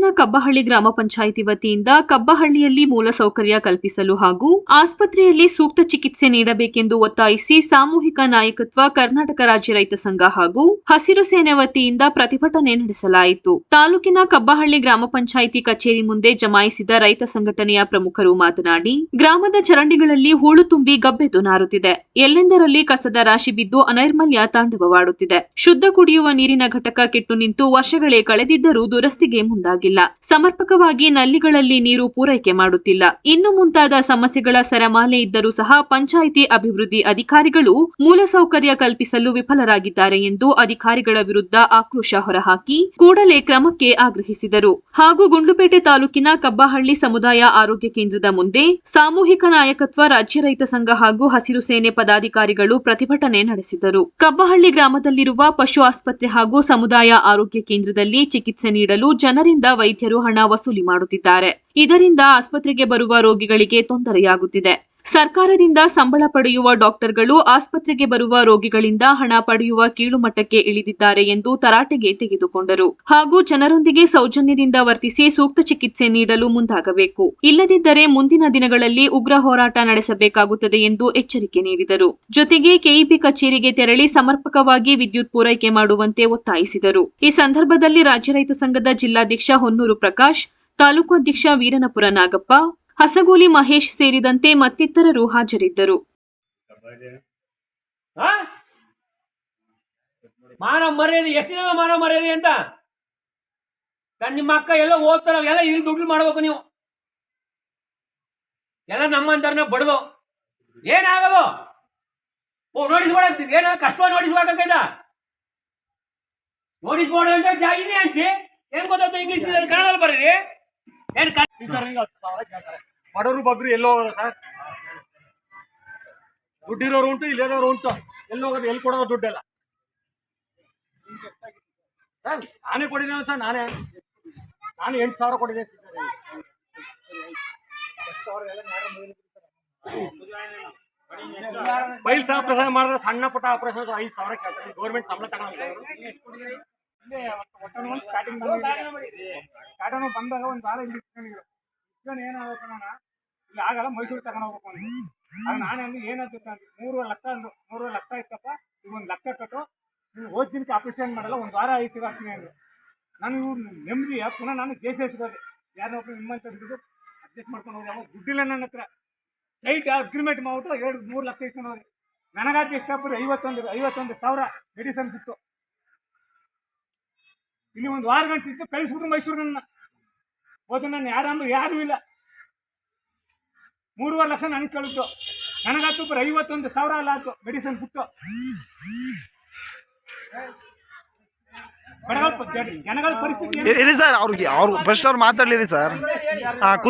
ತಾಲೂಕಿನ ಕಬ್ಬಹಳ್ಳಿ ಗ್ರಾಮ ಪಂಚಾಯಿತಿ ವತಿಯಿಂದ ಕಬ್ಬಹಳ್ಳಿಯಲ್ಲಿ ಮೂಲಸೌಕರ್ಯ ಕಲ್ಪಿಸಲು ಹಾಗೂ ಆಸ್ಪತ್ರೆಯಲ್ಲಿ ಸೂಕ್ತ ಚಿಕಿತ್ಸೆ ನೀಡಬೇಕೆಂದು ಒತ್ತಾಯಿಸಿ ಸಾಮೂಹಿಕ ನಾಯಕತ್ವ ಕರ್ನಾಟಕ ರಾಜ್ಯ ರೈತ ಸಂಘ ಹಾಗೂ ಹಸಿರು ಸೇನೆ ವತಿಯಿಂದ ಪ್ರತಿಭಟನೆ ನಡೆಸಲಾಯಿತು. ತಾಲೂಕಿನ ಕಬ್ಬಹಳ್ಳಿ ಗ್ರಾಮ ಪಂಚಾಯಿತಿ ಕಚೇರಿ ಮುಂದೆ ಜಮಾಯಿಸಿದ ರೈತ ಸಂಘಟನೆಯ ಪ್ರಮುಖರು ಮಾತನಾಡಿ, ಗ್ರಾಮದ ಚರಂಡಿಗಳಲ್ಲಿ ಹೂಳು ತುಂಬಿ ಗಬ್ಬೆದ್ದು ನಾರುತ್ತಿದೆ. ಎಲ್ಲೆಂದರಲ್ಲಿ ಕಸದ ರಾಶಿ ಬಿದ್ದು ಅನೈರ್ಮಲ್ಯ ತಾಂಡವವಾಡುತ್ತಿದೆ. ಶುದ್ಧ ಕುಡಿಯುವ ನೀರಿನ ಘಟಕ ಕೆಟ್ಟು ನಿಂತು ವರ್ಷಗಳೇ ಕಳೆದಿದ್ದರೂ ದುರಸ್ತಿಗೆ ಮುಂದಾಗಿಲ್ಲ ಸಮರ್ಪಕವಾಗಿ ನಲ್ಲಿಗಳಲ್ಲಿ ನೀರು ಪೂರೈಕೆ ಮಾಡುತ್ತಿಲ್ಲ. ಇನ್ನು ಮುಂತಾದ ಸಮಸ್ಯೆಗಳ ಸರಮಾಲೆ ಇದ್ದರೂ ಸಹ ಪಂಚಾಯಿತಿ ಅಭಿವೃದ್ಧಿ ಅಧಿಕಾರಿಗಳು ಮೂಲಸೌಕರ್ಯ ಕಲ್ಪಿಸಲು ವಿಫಲರಾಗಿದ್ದಾರೆ ಎಂದು ಅಧಿಕಾರಿಗಳ ವಿರುದ್ಧ ಆಕ್ರೋಶ ಹೊರಹಾಕಿ ಕೂಡಲೇ ಕ್ರಮಕ್ಕೆ ಆಗ್ರಹಿಸಿದರು. ಹಾಗೂ ಗುಂಡ್ಲುಪೇಟೆ ತಾಲೂಕಿನ ಕಬ್ಬಹಳ್ಳಿ ಸಮುದಾಯ ಆರೋಗ್ಯ ಕೇಂದ್ರದ ಮುಂದೆ ಸಾಮೂಹಿಕ ನಾಯಕತ್ವ ರಾಜ್ಯ ರೈತ ಸಂಘ ಹಾಗೂ ಹಸಿರು ಸೇನೆ ಪದಾಧಿಕಾರಿಗಳು ಪ್ರತಿಭಟನೆ ನಡೆಸಿದರು. ಕಬ್ಬಹಳ್ಳಿ ಗ್ರಾಮದಲ್ಲಿರುವ ಪಶು ಆಸ್ಪತ್ರೆ ಹಾಗೂ ಸಮುದಾಯ ಆರೋಗ್ಯ ಕೇಂದ್ರದಲ್ಲಿ ಚಿಕಿತ್ಸೆ ನೀಡಲು ಜನರಿಂದ ವೈದ್ಯರು ಹಣ ವಸೂಲಿ ಮಾಡುತ್ತಿದ್ದಾರೆ. ಇದರಿಂದ ಆಸ್ಪತ್ರೆಗೆ ಬರುವ ರೋಗಿಗಳಿಗೆ ತೊಂದರೆಯಾಗುತ್ತಿದೆ. ಸರ್ಕಾರದಿಂದ ಸಂಬಳ ಪಡೆಯುವ ಡಾಕ್ಟರ್ಗಳು ಆಸ್ಪತ್ರೆಗೆ ಬರುವ ರೋಗಿಗಳಿಂದ ಹಣ ಪಡೆಯುವ ಕೀಳುಮಟ್ಟಕ್ಕೆ ಇಳಿದಿದ್ದಾರೆ ಎಂದು ತರಾಟೆಗೆ ತೆಗೆದುಕೊಂಡರು. ಹಾಗೂ ಜನರೊಂದಿಗೆ ಸೌಜನ್ಯದಿಂದ ವರ್ತಿಸಿ ಸೂಕ್ತ ಚಿಕಿತ್ಸೆ ನೀಡಲು ಮುಂದಾಗಬೇಕು. ಇಲ್ಲದಿದ್ದರೆ ಮುಂದಿನ ದಿನಗಳಲ್ಲಿ ಉಗ್ರ ಹೋರಾಟ ನಡೆಸಬೇಕಾಗುತ್ತದೆ ಎಂದು ಎಚ್ಚರಿಕೆ ನೀಡಿದರು. ಜೊತೆಗೆ ಕೆಇಬಿ ಕಚೇರಿಗೆ ತೆರಳಿ ಸಮರ್ಪಕವಾಗಿ ವಿದ್ಯುತ್ ಪೂರೈಕೆ ಮಾಡುವಂತೆ ಒತ್ತಾಯಿಸಿದರು. ಈ ಸಂದರ್ಭದಲ್ಲಿ ರಾಜ್ಯ ರೈತ ಸಂಘದ ಜಿಲ್ಲಾಧ್ಯಕ್ಷ ಹೊನ್ನೂರು ಪ್ರಕಾಶ್, ತಾಲೂಕು ಅಧ್ಯಕ್ಷ ವೀರನಪುರ ನಾಗಪ್ಪ ಹಸಗೋಲಿ ಮಹೇಶ್ ಸೇರಿದಂತೆ ಮತ್ತಿತರರು ಹಾಜರಿದ್ದರು? ಮಾನವ ಮರ್ಯಾದೆ, ಎಷ್ಟು ದಿನ ಮಾನವ ಮರ್ಯಾದೆ ಅಂತ? ನಿಮ್ಮ ಅಕ್ಕ ಎಲ್ಲ ಓದ್ತಾರ ಎಲ್ಲ ಇಲ್ಲಿ ದುಡ್ಡು ಮಾಡ್ಬೇಕು ನೀವು. ಎಲ್ಲ ನಮ್ಮಂತಾರನ ಬಡದು. ಏನಾಗದು? ಓ ನೋಟಿಸ್ ಏನೋ ಕಷ್ಟ ನೋಟಿಸ್ ಮಾಡೋ ಅಂತ ಜಾಗಿದೆ ಅನ್ಸಿ ಏನ್ ಗೊತ್ತಾಗ್ತದೆ ಇಂಗ್ಲಿಷ್ ಕನ್ನಡದಲ್ಲಿ ಬರ್ರಿ. ಏನ್ ಬಡವರು ಬಬ್ರಿ ಎಲ್ಲೋ ಸರ್? ದುಡ್ಡಿರೋರು ಉಂಟು ಇಲ್ಲೇರೋರು ಉಂಟು. ಎಲ್ಲಿ ಹೋಗೋದು, ಎಲ್ಲಿ ಕೊಡೋದು ದುಡ್ಡೆಲ್ಲ? ಸರ್, ನಾನೇ ಕೊಟ್ಟಿದ್ದೇನೆ ಸರ್, ನಾನೇ. ನಾನು ಎಂಟು ಸಾವಿರ ಕೊಟ್ಟಿದ್ದೆ ಬೈಲ್ಸ್ ಆಪರೇಷನ್ ಮಾಡಿದ್ರೆ ಸಣ್ಣ ಪುಟ್ಟ ಆಪರೇಷನ್ ಐದು ಸಾವಿರ ಕೇಳ್ತಾರೆ ಗೌರ್ಮೆಂಟ್ ಸಂಬಳ ತಗೊಂಡು ಸ್ಟಾರ್ಟಿಂಗ್ ಬಂದಾಗ ಒಂದು ವಾರ ಇಲ್ಲಿ ಏನಾಗುತ್ತೆ ಆಗಲ್ಲ, ಮೈಸೂರು ತಗೊಂಡು ಹೋಗ್ಬೇಕು ಅಂದ್ರೆ ಆಗ ನಾನು ಅಂದ್ರೆ ಏನಂತ ಸರ್ ಮೂರುವರೆ ಲಕ್ಷ ಅಂದ್ರು, ಮೂರುವರೆ ಲಕ್ಷ ಇತ್ತಪ್ಪ, ಈಗ ಒಂದು ಲಕ್ಷ ಕಟ್ಟು ನೀವು ಹೋದ ದಿನಕ್ಕೆ ಆಪರೇಷನ್ ಮಾಡಲ್ಲ, ಒಂದು ವಾರ ಐದು ಸಿಗಾಕ್ತೀನಿ ಅಂದ್ರೆ ನಾನು ಇವ್ರು ನೆಮ್ಮದಿಯ ಪುನಃ ನಾನು ಜೆ ಸಿ ಯಾರೋ ಒಬ್ಬರು ನಿಮ್ಮಂತ ಹಿಡಿದು ಅಡ್ಜಸ್ಟ್ ಮಾಡ್ಕೊಂಡು ಹೋಗಿ ಅವಾಗ ದುಡ್ಡಿಲ್ಲ ನನ್ನ ಹತ್ರ. ಸೈಟ್ ಅಗ್ರಿಮೆಂಟ್ ಮಾಡ್ಬಿಟ್ಟು ಎರಡು, ಮೂರು ಲಕ್ಷ ಇಸ್ಕೊಂಡು ಹೋಗಿ ನನಗಾಚೆ ಎಷ್ಟಪ್ಪ ಐವತ್ತೊಂದು ಐವತ್ತೊಂದು ಸಾವಿರ ಮೆಡಿಸನ್ ಬಿಟ್ಟು ಇಲ್ಲಿ ಒಂದು ವಾರ ಗಂಟೆ ಇತ್ತು ಕಳಿಸ್ಬಿಟ್ರು ಮೈಸೂರು ನನ್ನ ಹೋದ ನಾನು ಯಾರಂದ್ರೆ ಯಾರೂ ಇಲ್ಲ. ಮೂರುವರೆ ಲಕ್ಷ ನನಗೆ ಕಳಿತು ನನಗಾತು ಬರೀ ಐವತ್ತೊಂದು ಸಾವಿರ ಅಲ್ಲ ಆಯ್ತು. ಮೆಡಿಸನ್ ಬಿಟ್ಟು. ಬಡಗಳ ಜನಗಳ ಪರಿಸ್ಥಿತಿ ಇರಿ ಸರ್ ಅವ್ರಿಗೆ ಅವ್ರು ಫಸ್ಟ್ ಅವ್ರು ಮಾತಾಡ್ಲಿರಿ ಸರ್.